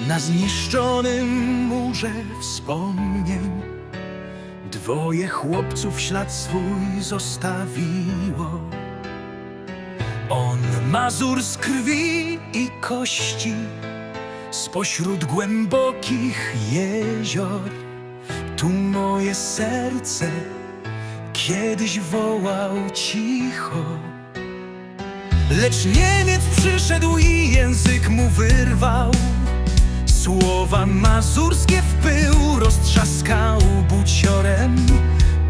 Na zniszczonym murze wspomnień Dwoje chłopców ślad swój zostawiło. On Mazur z krwi i kości Spośród głębokich jezior. Tu moje serce kiedyś wołał cicho. Lecz Niemiec przyszedł i język mu wyrwał Słowa mazurskie w pył roztrzaskał buciorem.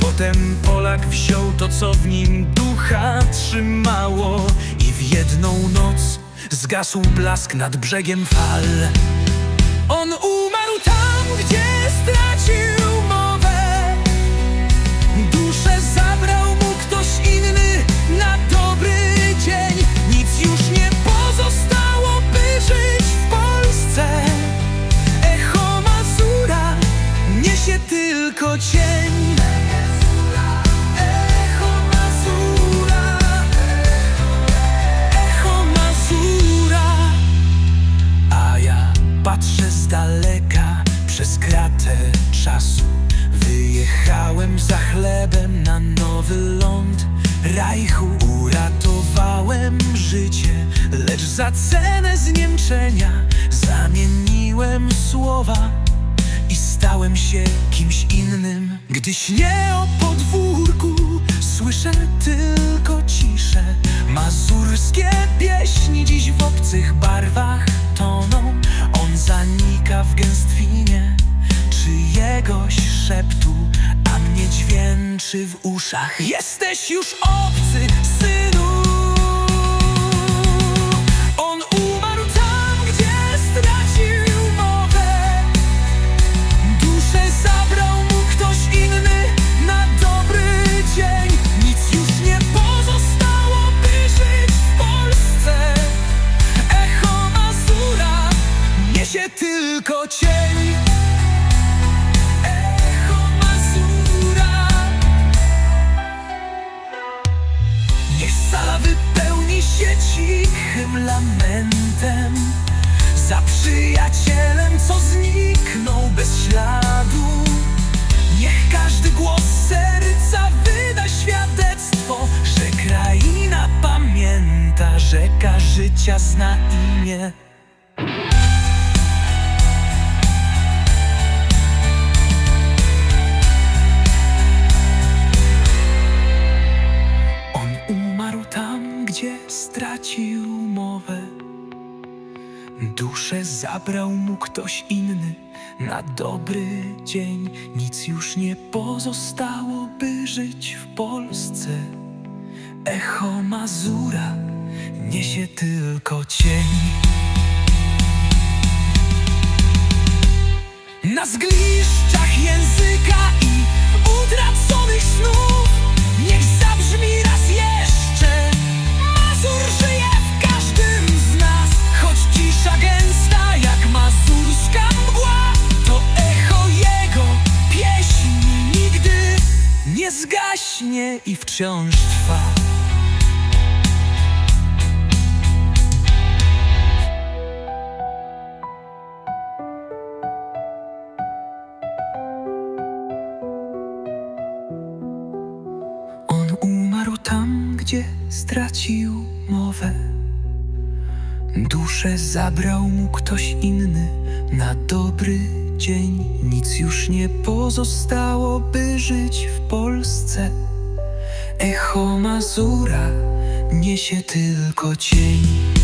Potem Polak wziął to, co w nim ducha trzymało I w jedną noc zgasł blask nad brzegiem fal. On umarł tam, gdzie stracił cień. Echo Mazura. Echo Mazura. A ja patrzę z daleka przez kratę czasu. Wyjechałem za chlebem na nowy ląd. Rajchu uratowałem życie Lecz za cenę zniemczenia Zamieniłem słowa i stałem się kimś innym Gdy śnie o podwórku Słyszę tylko ciszę. Mazurskie pieśni dziś w obcych barwach toną. On zanika w gęstwinie czyjegoś szeptu A mnie dźwięczy w uszach. Jesteś już obcy, synu cichym lamentem. Za przyjacielem, co zniknął bez śladu. Niech każdy głos serca wyda świadectwo Że kraina pamięta, rzeka życia zna imię gdzie stracił mowę. Duszę zabrał mu ktoś inny na dobry dzień. Nic już nie pozostało, by żyć w Polsce. Echo Mazura niesie tylko cień. Na zgliszczach języka i utraconych snów i wciąż trwa On umarł tam, gdzie stracił mowę. Duszę zabrał mu ktoś inny na dobry dzień. Nic już nie pozostało, by żyć w Polsce. Echo Mazura niesie tylko cień.